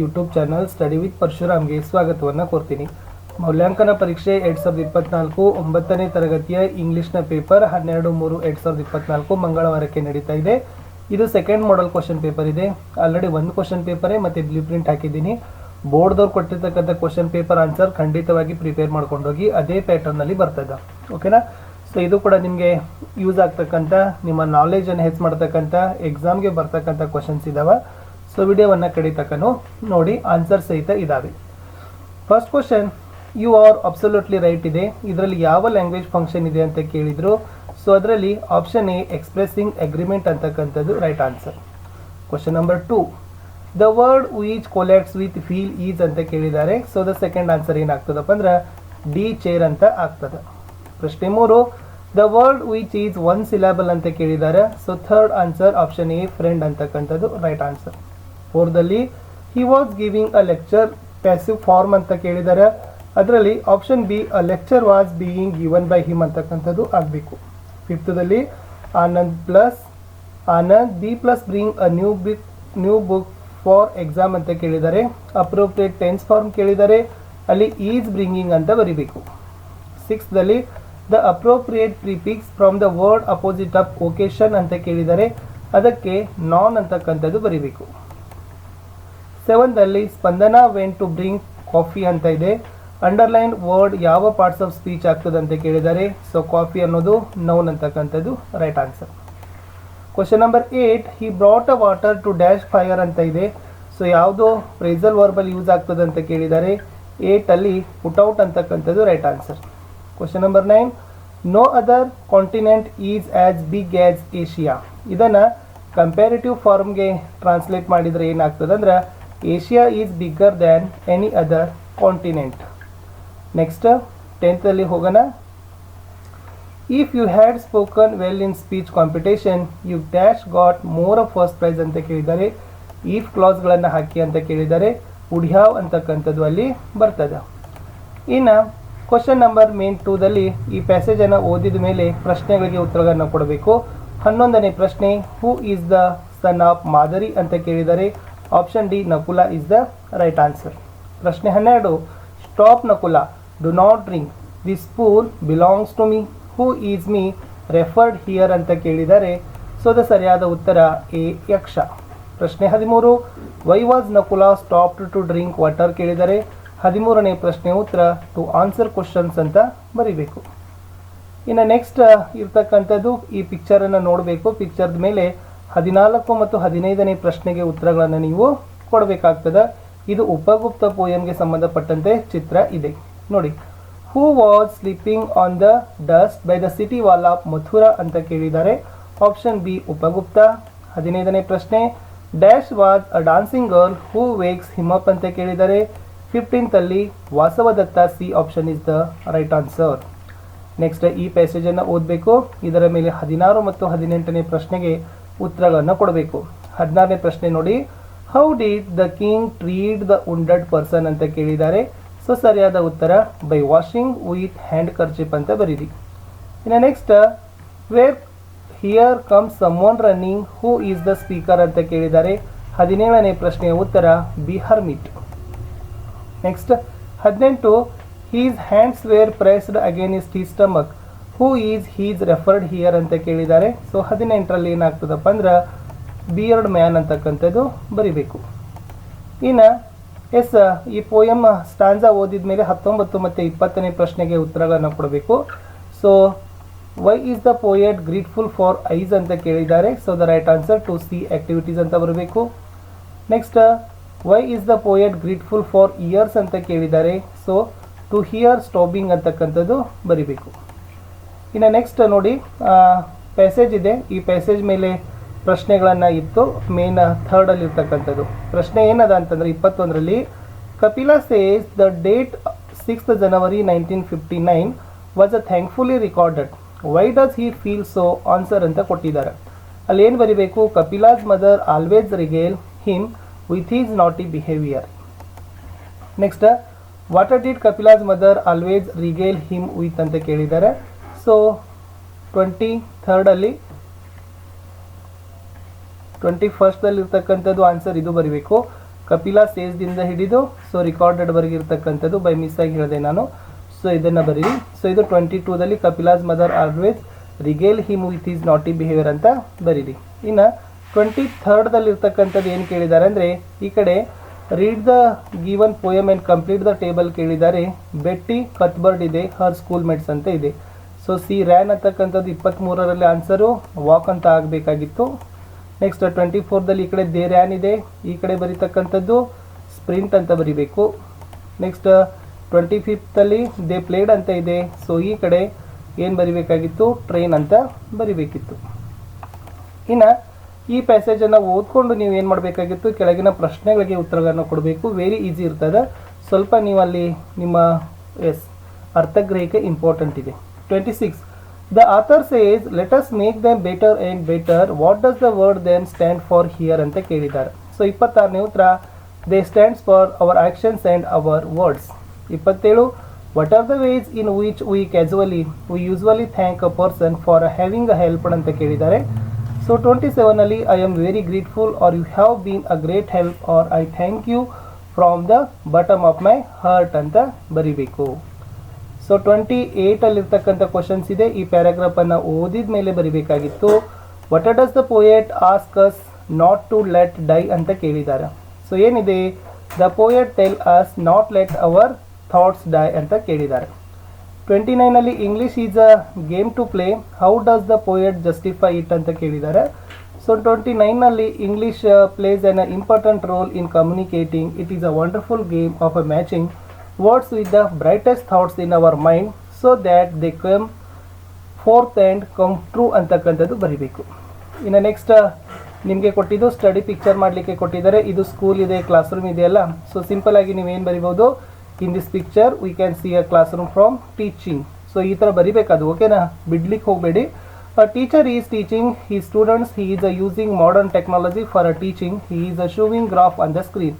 YouTube channel study with ಪರಶುರಾಮ್ಗೆ ಸ್ವಾಗತವನ್ನು ಕೋರ್ತೀನಿ. ಮೌಲ್ಯಾಂಕನ ಪರೀಕ್ಷೆ ಎರಡು ಸಾವಿರದ ಇಪ್ಪತ್ನಾಲ್ಕು ಒಂಬತ್ತನೇ ತರಗತಿಯ ಇಂಗ್ಲಿಷ್ನ ಪೇಪರ್ ಹನ್ನೆರಡು ಮೂರು ಎರಡು ಸಾವಿರದ ಇಪ್ಪತ್ನಾಲ್ಕು ಮಂಗಳವಾರಕ್ಕೆ ನಡೀತಾ ಇದೆ. ಇದು ಸೆಕೆಂಡ್ ಮಾಡೆಲ್ ಕ್ವಶನ್ ಪೇಪರ್ ಇದೆ. ಆಲ್ರೆಡಿ ಒಂದು ಕ್ವಶನ್ ಪೇಪರೇ ಮತ್ತು ಬ್ಲೂ ಪ್ರಿಂಟ್ ಹಾಕಿದ್ದೀನಿ. ಬೋರ್ಡ್ದವ್ರು ಕೊಟ್ಟಿರ್ತಕ್ಕಂಥ ಕ್ವಶನ್ ಪೇಪರ್ ಆನ್ಸರ್ ಖಂಡಿತವಾಗಿ ಪ್ರಿಪೇರ್ ಮಾಡ್ಕೊಂಡೋಗಿ ಅದೇ ಪ್ಯಾಟರ್ನಲ್ಲಿ ಬರ್ತದೆ ಓಕೆನಾ ಸೊ ಇದು ಕೂಡ ನಿಮಗೆ ಯೂಸ್ ಆಗ್ತಕ್ಕಂಥ, ನಿಮ್ಮ ನಾಲೆಜನ್ನು ಹೆಚ್ಚು ಮಾಡ್ತಕ್ಕಂಥ ಎಕ್ಸಾಮ್ಗೆ ಬರ್ತಕ್ಕಂಥ ಕ್ವಶನ್ಸ್ ಇದಾವೆ. ಸೊ ವಿಡಿಯೋವನ್ನು ಕಡಿ ತಕ್ಕನು ನೋಡಿ ಆನ್ಸರ್ ಸಹಿತ ಇದಾವೆ. First question you are absolutely right ಇದೆ. ಇದರಲ್ಲಿ ಯಾವ ಲ್ಯಾಂಗ್ವೇಜ್ ಫಂಕ್ಷನ್ ಇದೆ ಅಂತ ಕೇಳಿದರು. ಸೊ ಅದರಲ್ಲಿ ಆಪ್ಷನ್ ಎ ಎಕ್ಸ್ಪ್ರೆಸ್ಸಿಂಗ್ ಅಗ್ರಿಮೆಂಟ್ ಅಂತಕ್ಕಂಥದ್ದು right answer question number two the word is collects with feel is ಅಂತ ಕೇಳಿದ್ದಾರೆ. ಸೊ ದ ಸೆಕೆಂಡ್ ಆನ್ಸರ್ ಏನಾಗ್ತದಪ್ಪ ಅಂದ್ರೆ ಡಿ ಚೇರ್ ಅಂತ ಆಗ್ತದೆ. ಪ್ರಶ್ನೆ ಮೂರು the word which is one syllable ಅಂತ ಕೇಳಿದ್ದಾರೆ. So third answer option A friend ಅಂತಕ್ಕಂಥದ್ದು right answer ಫೋರ್ದಲ್ಲಿ. He was giving a lecture passive form ಅಂತ ಕೇಳಿದ್ದಾರೆ. ಅದರಲ್ಲಿ option B a lecture was being given by him ಅಂತಕ್ಕಂಥದ್ದು ಆಗಬೇಕು. ಫಿಫ್ತದಲ್ಲಿ Anand plus Anand B plus bring a new big new book for exam ಅಂತ ಕೇಳಿದ್ದಾರೆ. Appropriate tense form ಕೇಳಿದ್ದಾರೆ. ಅಲ್ಲಿ is bringing ಅಂತ ಬರಿಬೇಕು. ಸಿಕ್ಸ್ದಲ್ಲಿ the appropriate prefix from the word opposite of occasion ಅಂತ ಕೇಳಿದರೆ ಅದಕ್ಕೆ ನಾನ್ ಅಂತಕ್ಕಂಥದ್ದು ಬರಿಬೇಕು. ಸೆವೆನ್ದಲ್ಲಿ Spandana when to bring coffee ಅಂತ ಇದೆ. ಅಂಡರ್ಲೈನ್ ವರ್ಡ್ ಯಾವ ಪಾರ್ಟ್ಸ್ ಆಫ್ ಸ್ಪೀಚ್ ಆಗ್ತದೆ ಅಂತ ಕೇಳಿದ್ದಾರೆ ಸೊ ಕಾಫಿ ಅನ್ನೋದು ನೌನ್ ಅಂತಕ್ಕಂಥದ್ದು right answer question number eight he brought a water to dash fire ಅಂತ ಇದೆ. ಸೊ ಯಾವುದೋ ಪ್ರೇಸಲ್ ವರ್ಬಲ್ಲಿ ಯೂಸ್ ಆಗ್ತದೆ ಅಂತ ಕೇಳಿದ್ದಾರೆ ಏಯ್ಟಲ್ಲಿ ಪುಟ್ಔಟ್ ಅಂತಕ್ಕಂಥದ್ದು right answer question number nine no other continent is as big as Asia ಇದನ್ನು ಕಂಪ್ಯಾರಿಟಿವ್ ಫಾರ್ಮ್ಗೆ ಟ್ರಾನ್ಸ್ಲೇಟ್ ಮಾಡಿದರೆ ಏನಾಗ್ತದೆ ಅಂದ್ರೆ Asia is bigger than any other continent next ಟೆಂತಲ್ಲಿ ಹೋಗೋಣ. If you had spoken well in speech competition you dash got more of first prize ಅಂತ ಕೇಳಿದ್ದಾರೆ if ಕ್ಲಾಸ್ಗಳನ್ನು ಹಾಕಿ ಅಂತ ಕೇಳಿದ್ದಾರೆ ಉಡ್ಯಾವ್ ಅಂತಕ್ಕಂಥದ್ದು ಅಲ್ಲಿ ಬರ್ತದೆ. ಇನ್ನು ಕ್ವಶನ್ ನಂಬರ್ ಮೇನ್ ಟೂದಲ್ಲಿ ಈ ಪ್ಯಾಸೇಜನ್ನು ಓದಿದ ಮೇಲೆ ಪ್ರಶ್ನೆಗಳಿಗೆ ಉತ್ತರಗಳನ್ನು ಕೊಡಬೇಕು. ಹನ್ನೊಂದನೇ ಪ್ರಶ್ನೆ who is the son of Madri ಅಂತ ಕೇಳಿದರೆ option D Nakula is the right answer ಪ್ರಶ್ನೆ ಹನ್ನೆರಡು stop Nakula do not drink the spoon belongs to me who is me referred here ಅಂತ ಕೇಳಿದರೆ ಸೊ ದ ಸರಿಯಾದ ಉತ್ತರ ಎ, ಯಕ್ಷ. ಪ್ರಶ್ನೆ ಹದಿಮೂರು why was Nakula stopped to drink water ಕೇಳಿದರೆ ಹದಿಮೂರನೇ ಪ್ರಶ್ನೆ ಉತ್ತರ ಟು ಆನ್ಸರ್ ಕ್ವಶನ್ಸ್ ಅಂತ ಬರೀಬೇಕು. ಇನ್ನು ನೆಕ್ಸ್ಟ್ ಇರ್ತಕ್ಕಂಥದ್ದು ಈ ಪಿಕ್ಚರನ್ನು ನೋಡಬೇಕು. ಪಿಕ್ಚರ್ದ ಮೇಲೆ ಹದಿನಾಲ್ಕು ಮತ್ತು ಹದಿನೈದನೇ ಪ್ರಶ್ನೆಗೆ ಉತ್ತರಗಳನ್ನು ನೀವು ಕೊಡಬೇಕಾಗ್ತದೆ. ಇದು ಉಪಗುಪ್ತ ಪೋಯಂಗೆ ಸಂಬಂಧಪಟ್ಟಂತೆ ಚಿತ್ರ ಇದೆ. ನೋಡಿ who was sleeping on the dust by the city wall of Mathura ಅಂತ ಕೇಳಿದ್ದಾರೆ. Option B Upagupta. ಹದಿನೈದನೇ ಪ್ರಶ್ನೆ dash was a dancing girl who wakes him up ಅಂತ ಕೇಳಿದ್ದಾರೆ. ಫಿಫ್ಟೀನ್ತಲ್ಲಿ Vasavadatta C option is the right answer next ಈ ಪ್ಯಾಸೇಜನ್ನು ಓದಬೇಕು. ಇದರ ಮೇಲೆ ಹದಿನಾರು ಮತ್ತು ಹದಿನೆಂಟನೇ ಪ್ರಶ್ನೆಗೆ ಉತ್ತರಗಳನ್ನು ಕೊಡಬೇಕು. ಹದಿನಾರನೇ ಪ್ರಶ್ನೆ ನೋಡಿ. How did the king treat the wounded person ಅಂತ ಕೇಳಿದ್ದಾರೆ. ಸೊ ಸರಿಯಾದ ಉತ್ತರ by washing with handkerchief ಅಂತ ಬರೀರಿ. ಇನ್ನು next where here comes someone running who is the speaker ಅಂತ ಕೇಳಿದ್ದಾರೆ. ಹದಿನೇಳನೇ ಪ್ರಶ್ನೆಯ ಉತ್ತರ ಬಿ ಹರ್ಮಿಟ್ ನೆಕ್ಸ್ಟ್ ಹದಿನೆಂಟು his hands were pressed against he stomach who is his referred here ಅಂತ ಕೇಳಿದ್ದಾರೆ. ಸೊ ಹದಿನೆಂಟರಲ್ಲಿ ಏನಾಗ್ತದಪ್ಪ ಅಂದ್ರೆ ಬಿಯರ್ಡ್ ಮ್ಯಾನ್ ಅಂತಕ್ಕಂಥದ್ದು ಬರಿಬೇಕು. ಇನ್ನು, ಎಸ್, ಈ ಪೋಯಮ್ ಸ್ಟಾಂಜಾ ಓದಿದ ಮೇಲೆ ಹತ್ತೊಂಬತ್ತು ಮತ್ತು ಇಪ್ಪತ್ತನೇ ಪ್ರಶ್ನೆಗೆ ಉತ್ತರಗಳನ್ನು ಕೊಡಬೇಕು. So why is the poet grateful for eyes ಅಂತ ಕೇಳಿದ್ದಾರೆ. So the right answer to see activities ಅಂತ ಬರಬೇಕು. Next why is the poet grateful for ears ಅಂತ ಕೇಳಿದ್ದಾರೆ. ಸೊ ಟು ಹಿಯರ್ ಸ್ಟಾಬಿಂಗ್ ಅಂತಕ್ಕಂಥದ್ದು ಬರಿಬೇಕು. ಇನ್ನು ನೆಕ್ಸ್ಟ್ ನೋಡಿ ಪ್ಯಾಸೇಜ್ ಇದೆ. ಈ ಪ್ಯಾಸೇಜ್ ಮೇಲೆ ಪ್ರಶ್ನೆಗಳನ್ನು ಇತ್ತು. ಮೇನ್ ಥರ್ಡಲ್ಲಿ ಇರ್ತಕ್ಕಂಥದ್ದು. ಪ್ರಶ್ನೆ ಏನದ ಅಂತಂದರೆ, ಇಪ್ಪತ್ತೊಂದರಲ್ಲಿ, Kapila says the date sixth January nineteen fifty nine was a thankfully recorded why does he feel so answer ಅಂತ ಕೊಟ್ಟಿದ್ದಾರೆ. ಅಲ್ಲಿ ಏನು ಬರಿಬೇಕು? Kapila's mother always regale him with his E behaviour next what did Kapila's mother always regale him with ಅಂತ ಕೇಳಿದ್ದಾರೆ. So twenty ಥರ್ಡಲ್ಲಿ twenty ಫಸ್ಟಲ್ಲಿ ಇರ್ತಕ್ಕಂಥದ್ದು ಆನ್ಸರ್ ಇದು ಬರೀಬೇಕು. ಕಪಿಲಾ ಸೇಜ್ದಿಂದ ಹಿಡಿದು ಸೊ ರಿಕಾರ್ಡೆಡ್ ಇರ್ತಕ್ಕಂಥದ್ದು ಬೈ ಮಿಸ್ ಆಗಿ ಹೇಳಿದೆ ನಾನು. ಸೊ ಇದನ್ನು ಬರೀರಿ. ಸೊ ಇದು twenty ಟೂದಲ್ಲಿ Kapila's mother always regale him with is naughty behaviour ಅಂತ ಬರೀರಿ. ಇನ್ನು ಟ್ವೆಂಟಿ ಥರ್ಡ್ದಲ್ಲಿ ಇರ್ತಕ್ಕಂಥದ್ದು ಏನು ಕೇಳಿದ್ದಾರೆ ಅಂದರೆ, ಈ ಕಡೆ read the given poem and complete the table ಕೇಳಿದ್ದಾರೆ. ಬೆಟ್ಟಿ ಕತ್ಬರ್ಡ್ ಇದೆ ಹರ್ ಸ್ಕೂಲ್ ಮೇಟ್ಸ್ ಅಂತ ಇದೆ. ಸೊ ಸಿ ರ್ಯಾನ್ ಅಂತಕ್ಕಂಥದ್ದು ಇಪ್ಪತ್ತ್ಮೂರರಲ್ಲಿ ಆನ್ಸರು ವಾಕ್ ಅಂತ ಆಗಬೇಕಾಗಿತ್ತು. ನೆಕ್ಸ್ಟ್ ಟ್ವೆಂಟಿ ಫೋರ್ದಲ್ಲಿ ಈ ಕಡೆ ದೇ ರ್ಯಾನ್ ಇದೆ. ಈ ಕಡೆ ಬರೀತಕ್ಕಂಥದ್ದು ಸ್ಪ್ರಿಂಟ್ ಅಂತ ಬರಿಬೇಕು. ನೆಕ್ಸ್ಟ್ ಟ್ವೆಂಟಿ ಫಿಫ್ತಲ್ಲಿ ದೇ ಪ್ಲೇಡ್ ಅಂತ ಇದೆ. ಸೊ ಈ ಕಡೆ ಏನು ಬರಿಬೇಕಾಗಿತ್ತು? ಟ್ರೈನ್ ಅಂತ ಬರಿಬೇಕಿತ್ತು. ಇನ್ನು, ಈ ಪ್ಯಾಸೇಜನ್ನು ಓದ್ಕೊಂಡು ನೀವು ಏನು ಮಾಡಬೇಕಾಗಿತ್ತು? ಕೆಳಗಿನ ಪ್ರಶ್ನೆಗಳಿಗೆ ಉತ್ತರಗಳನ್ನು ಕೊಡಬೇಕು. ವೆರಿ ಈಸಿ ಇರ್ತದೆ. ಸ್ವಲ್ಪ ನೀವು ಅಲ್ಲಿ ನಿಮ್ಮ ಎಸ್ ಅರ್ಥಗ್ರಹಿಕೆ ಇಂಪಾರ್ಟೆಂಟ್ ಇದೆ. Twenty six the author says let us make them better and better what does the word then stand for here ಅಂತ ಕೇಳಿದ್ದಾರೆ. ಸೊ ಇಪ್ಪತ್ತಾರನೇ ಉತ್ತರ they stands for our actions and our words ಇಪ್ಪತ್ತೇಳು what are the ways in which we casually we usually thank a person for having a help ಅಂತ ಕೇಳಿದ್ದಾರೆ. So twenty ಸೆವೆನಲ್ಲಿ I am very grateful are you have been a great help or I thank you from the bottom of my heart ಅಂತ ಬರಿಬೇಕು. So twenty ಏಯ್ಟಲ್ಲಿರ್ತಕ್ಕಂಥ questions ಇದೆ. ಈ ಪ್ಯಾರಾಗ್ರಾಫನ್ನು ಓದಿದ ಮೇಲೆ ಬರೀಬೇಕಾಗಿತ್ತು. What does the poet ask not not to let ಅಂತ ಕೇಳಿದ್ದಾರೆ so ಏನಿದೆ? The poet tell us not let our thoughts die ಅಂತ ಕೇಳಿದ್ದಾರೆ twenty ನೈನಲ್ಲಿ English is a game to play how does the poet justify it ಅಂತ ಕೇಳಿದ್ದಾರೆ so twenty ನೈನ್ನಲ್ಲಿ English plays an important role in communicating it is a wonderful game of a matching words with the brightest thoughts in our mind so that they come forth and come true ಅಂತಕ್ಕಂಥದ್ದು ಬರಿಬೇಕು. ಇನ್ನು next ನಿಮಗೆ ಕೊಟ್ಟಿದ್ದು study picture ಮಾಡಲಿಕ್ಕೆ ಕೊಟ್ಟಿದ್ದಾರೆ. ಇದು school ಇದೆ classroom ಇದೆಯಲ್ಲ ಸೊ ಸಿಂಪಲ್ ಆಗಿ ನೀವೇನು ಬರಿಬೋದು in this picture we can see a classroom from teaching so ಈ ಥರ ಬರಿಬೇಕದು ಓಕೆನಾ ಬಿಡ್ಲಿಕ್ಕೆ ಹೋಗಬೇಡಿ. ಟೀಚರ್ ಈಸ್ ಟೀಚಿಂಗ್ ಈ students is is uh, using modern technology for a teaching. He is uh, showing graph on the screen.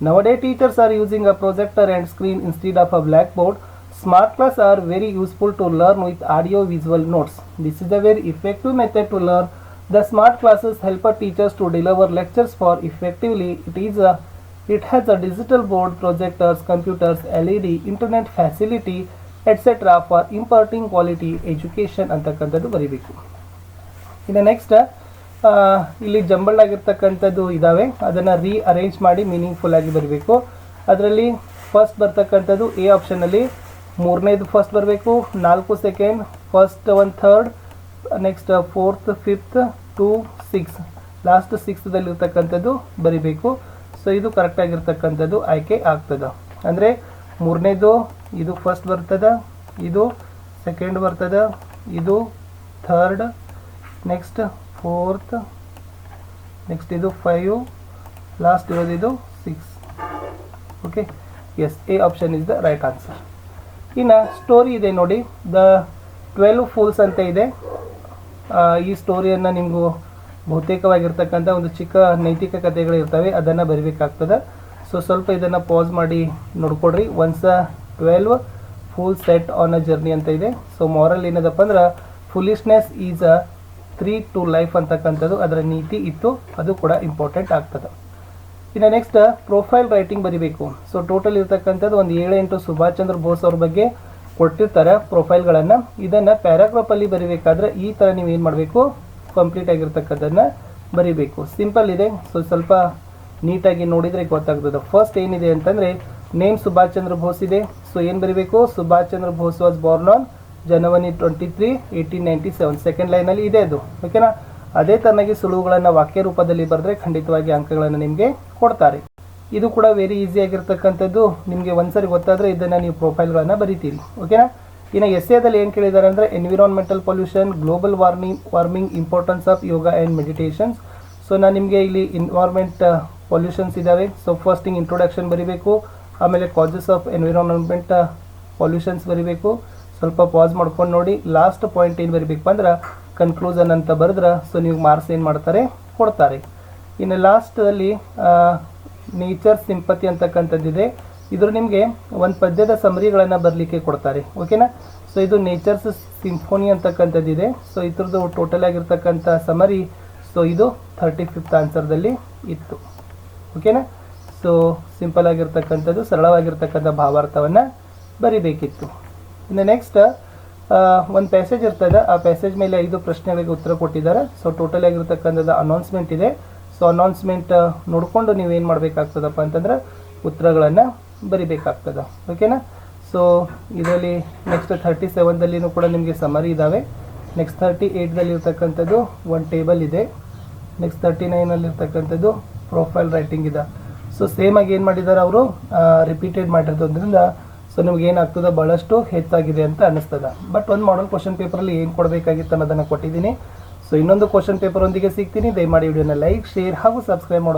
Nowadays, teachers are using a projector and screen instead of a blackboard. Smart class are very useful to learn with audio visual notes. This is a very effective method to learn. The smart classes help a teachers to deliver lectures for effectively. It is a it has a digital board, projectors, computers, LED, internet facility, etc. for imparting quality education ಅಂತಕ್ಕಂಥದ್ದು ಬರೀಬೇಕು ಇನ್ನು next ಇಲ್ಲಿ jumbled ಆಗಿರ್ತಕ್ಕಂಥದ್ದು ಇದ್ದಾವೆ ಅದನ್ನು ರೀ arrange ಮಾಡಿ meaningful ಆಗಿ ಬರಬೇಕು. ಅದರಲ್ಲಿ ಫಸ್ಟ್ ಬರ್ತಕ್ಕಂಥದ್ದು ಎ ಆಪ್ಷನಲ್ಲಿ ಮೂರನೇದು ಫಸ್ಟ್ ಬರಬೇಕು, ನಾಲ್ಕು second first one third next fourth fifth two six last ಸಿಕ್ಸ್ದಲ್ಲಿರ್ತಕ್ಕಂಥದ್ದು ಬರಿಬೇಕು. ಸೊ ಇದು ಕರೆಕ್ಟಾಗಿರ್ತಕ್ಕಂಥದ್ದು ಆಯ್ಕೆ ಆಗ್ತದೆ. ಅಂದರೆ ಮೂರನೇದು ಇದು ಫಸ್ಟ್ ಬರ್ತದೆ, ಇದು ಸೆಕೆಂಡ್ ಬರ್ತದೆ, ಇದು ಥರ್ಡ್ ನೆಕ್ಸ್ಟ್ ಫೋರ್ತ್ ನೆಕ್ಸ್ಟ್ ಇದು ಫೈವ್ ಲಾಸ್ಟ್ ಇರೋದು ಇದು six okay yes A option is the right answer ಇನ್ನು ಸ್ಟೋರಿ ಇದೆ ನೋಡಿ. ದ ಟ್ವೆಲ್ವ್ ಫೂಲ್ಸ್ ಅಂತ ಇದೆ. ಈ ಸ್ಟೋರಿಯನ್ನು ನಿಮಗೂ ಬಹುತೇಕವಾಗಿರ್ತಕ್ಕಂಥ ಒಂದು ಚಿಕ್ಕ ನೈತಿಕ ಕಥೆಗಳು ಇರ್ತವೆ ಅದನ್ನು ಬರಿಬೇಕಾಗ್ತದೆ. ಸೊ ಸ್ವಲ್ಪ ಇದನ್ನು ಪಾಸ್ ಮಾಡಿ ನೋಡ್ಕೊಡ್ರಿ. Once twelve full set on a journey ಅಂತ ಇದೆ. ಸೊ ಮಾರಲ್ ಏನದಪ್ಪ ಅಂದ್ರೆ foolishness is a threat to life ಅಂತಕ್ಕಂಥದ್ದು, ಅದರ ನೀತಿ ಇತ್ತು, ಅದು ಕೂಡ ಇಂಪಾರ್ಟೆಂಟ್ ಆಗ್ತದೆ. ಇನ್ನು ನೆಕ್ಸ್ಟ್ ಪ್ರೊಫೈಲ್ ರೈಟಿಂಗ್ ಬರಿಬೇಕು. ಸೊ ಟೋಟಲ್ ಇರ್ತಕ್ಕಂಥದ್ದು ಒಂದು ಏಳು ಎಂಟು ಸುಭಾಷ್ ಚಂದ್ರ ಬೋಸ್ ಅವ್ರ ಬಗ್ಗೆ ಕೊಟ್ಟಿರ್ತಾರೆ ಪ್ರೊಫೈಲ್ಗಳನ್ನು ಇದನ್ನು ಪ್ಯಾರಾಗ್ರಾಫಲ್ಲಿ ಬರಿಬೇಕಾದ್ರೆ ಈ ಥರ ನೀವು ಏನು ಮಾಡಬೇಕು? ಕಂಪ್ಲೀಟ್ ಆಗಿರ್ತಕ್ಕಂಥದ್ದನ್ನು ಬರಿಬೇಕು. ಸಿಂಪಲ್ ಇದೆ. ಸೊ ಸ್ವಲ್ಪ ನೀಟಾಗಿ ನೋಡಿದರೆ ಗೊತ್ತಾಗ್ತದೆ. ಫಸ್ಟ್ ಏನಿದೆ ಅಂತಂದರೆ ನೇಮ್ ಸುಭಾಷ್ ಚಂದ್ರ ಬೋಸ್ ಇದೆ. ಸೊ ಏನು ಬರಿಬೇಕು? Subhash Chandra Bose was born on January twenty three eighteen ninety seven second ಲೈನಲ್ಲಿ ಇದೆ. ಅದು ಓಕೆನಾ ಅದೇ ತರನಾಗಿ ಸುಳುವುಗಳನ್ನು ವಾಕ್ಯ ರೂಪದಲ್ಲಿ ಬರೆದ್ರೆ ಖಂಡಿತವಾಗಿ ಅಂಕಗಳನ್ನು ನಿಮಗೆ ಕೊಡ್ತಾರೆ. ಇದು ಕೂಡ ವೆರಿ ಈಸಿ ಆಗಿರ್ತಕ್ಕಂಥದ್ದು. ನಿಮಗೆ ಒಂದ್ಸರಿ ಗೊತ್ತಾದರೆ ಇದನ್ನು ನೀವು ಪ್ರೊಫೈಲ್ಗಳನ್ನು ಬರಿತೀರಿ. ಓಕೆನಾ ಇನ್ನು ಎಸ್ ಎದಲ್ಲಿ ಏನು ಕೇಳಿದ್ದಾರೆ ಅಂದರೆ environmental pollution global warming warming importance of yoga and meditations so ನಾನು ನಿಮಗೆ ಇಲ್ಲಿ ಇನ್ವಾರ್ಮೆಂಟ್ ಪೊಲ್ಯೂಷನ್ಸ್ ಇದ್ದಾವೆ ಸೊ ಫಸ್ಟಿಂಗ್ ಇಂಟ್ರೊಡಕ್ಷನ್ ಬರೀಬೇಕು. ಆಮೇಲೆ ಕಾಸಸ್ ಆಫ್ ಎನ್ವಿರಾನ್ಮೆಂಟ್ ಪೊಲ್ಯೂಷನ್ಸ್ ಬರಿಬೇಕು. ಸ್ವಲ್ಪ ಪಾಸ್ ಮಾಡ್ಕೊಂಡು ನೋಡಿ ಲಾಸ್ಟ್ ಪಾಯಿಂಟ್ ಏನು ಬರಿಬೇಕಪ್ಪ ಅಂದ್ರೆ ಕನ್ಕ್ಲೂಷನ್ ಅಂತ ಬರೆದ್ರೆ ಸೊ ನೀವು ಮಾರ್ಕ್ಸ್ ಏನು ಮಾಡ್ತಾರೆ, ಕೊಡ್ತಾರೆ. ಇನ್ನು ಲಾಸ್ಟಲ್ಲಿ ನೇಚರ್ ಸಿಂಪತಿ ಅಂತಕ್ಕಂಥದ್ದಿದೆ. ಇದ್ರ ನಿಮಗೆ ಒಂದು ಪದ್ಯದ ಸಮರಿಗಳನ್ನು ಬರಲಿಕ್ಕೆ ಕೊಡ್ತಾರೆ ಓಕೆನಾ ಸೊ ಇದು ನೇಚರ್ಸ್ ಸಿಂಫೋನಿ ಅಂತಕ್ಕಂಥದ್ದಿದೆ. ಸೊ ಇದ್ರದ್ದು ಟೋಟಲ್ ಆಗಿರ್ತಕ್ಕಂಥ ಸಮರಿ ಸೊ ಇದು ಥರ್ಟಿ ಫಿಫ್ತ್ ಆನ್ಸರ್ದಲ್ಲಿ ಇತ್ತು ಓಕೆನಾ ಸೊ ಸಿಂಪಲ್ ಆಗಿರ್ತಕ್ಕಂಥದ್ದು, ಸರಳವಾಗಿರ್ತಕ್ಕಂಥ ಭಾವಾರ್ಥವನ್ನು ಬರಿಬೇಕಿತ್ತು. ಇನ್ನು ನೆಕ್ಸ್ಟ್ ಒಂದು ಪ್ಯಾಸೇಜ್ ಇರ್ತದೆ. ಆ ಪ್ಯಾಸೇಜ್ ಮೇಲೆ ಐದು ಪ್ರಶ್ನೆಗಳಿಗೆ ಉತ್ತರ ಕೊಟ್ಟಿದ್ದಾರೆ. ಸೊ ಟೋಟಲ್ ಆಗಿರ್ತಕ್ಕಂಥದ್ದು ಅನೌನ್ಸ್ಮೆಂಟ್ ಇದೆ. ಸೊ ಅನೌನ್ಸ್ಮೆಂಟ್ ನೋಡಿಕೊಂಡು ನೀವು ಏನು ಮಾಡಬೇಕಾಗ್ತದಪ್ಪ ಅಂತಂದ್ರೆ ಉತ್ತರಗಳನ್ನು ಬರಿಬೇಕಾಗ್ತದೆ. ಓಕೆನಾ ಸೊ ಇದರಲ್ಲಿ ನೆಕ್ಸ್ಟ್ ಥರ್ಟಿ ಸೆವೆನ್ದಲ್ಲಿನೂ ಕೂಡ ನಿಮಗೆ ಸಮರಿ ಇದ್ದಾವೆ ನೆಕ್ಸ್ಟ್ ಥರ್ಟಿ ಏಯ್ಟ್ದಲ್ಲಿ ಇರ್ತಕ್ಕಂಥದ್ದು ಒಂದು ಟೇಬಲ್ ಇದೆ. ನೆಕ್ಸ್ಟ್ ತರ್ಟಿ ನೈನಲ್ಲಿರ್ತಕ್ಕಂಥದ್ದು ಪ್ರೊಫೈಲ್ ರೈಟಿಂಗ್ ಇದೆ. ಸೊ ಸೇಮ್ ಆಗಿ ಏನು ಮಾಡಿದ್ದಾರೆ ಅವರು? ರಿಪೀಟೆಡ್ ಮಾಡಿರೋದ್ರಿಂದ ಸೊ ನಿಮ್ಗೆ ಏನಾಗ್ತದೆ? ಭಾಳಷ್ಟು ಹೆಚ್ಚಾಗಿದೆ ಅಂತ ಅನ್ನಿಸ್ತದೆ. ಬಟ್ ಒಂದು ಮಾಡಲ್ ಕ್ವಶನ್ ಪೇಪರಲ್ಲಿ ಏನು ಕೊಡಬೇಕಾಗಿತ್ತು ಅನ್ನೋದನ್ನು ಕೊಟ್ಟಿದ್ದೀನಿ. ಸೊ ಇನ್ನೊಂದು ಕ್ವಶನ್ ಪೇಪರ್ ಒಂದಿಗೆ ಸಿಗ್ತೀನಿ. ದಯಮಾಡಿ ವಿಡಿಯೋನ ಲೈಕ್ ಶೇರ್ ಹಾಗೂ ಸಬ್ಸ್ಕ್ರೈಬ್ ಮಾಡೋದು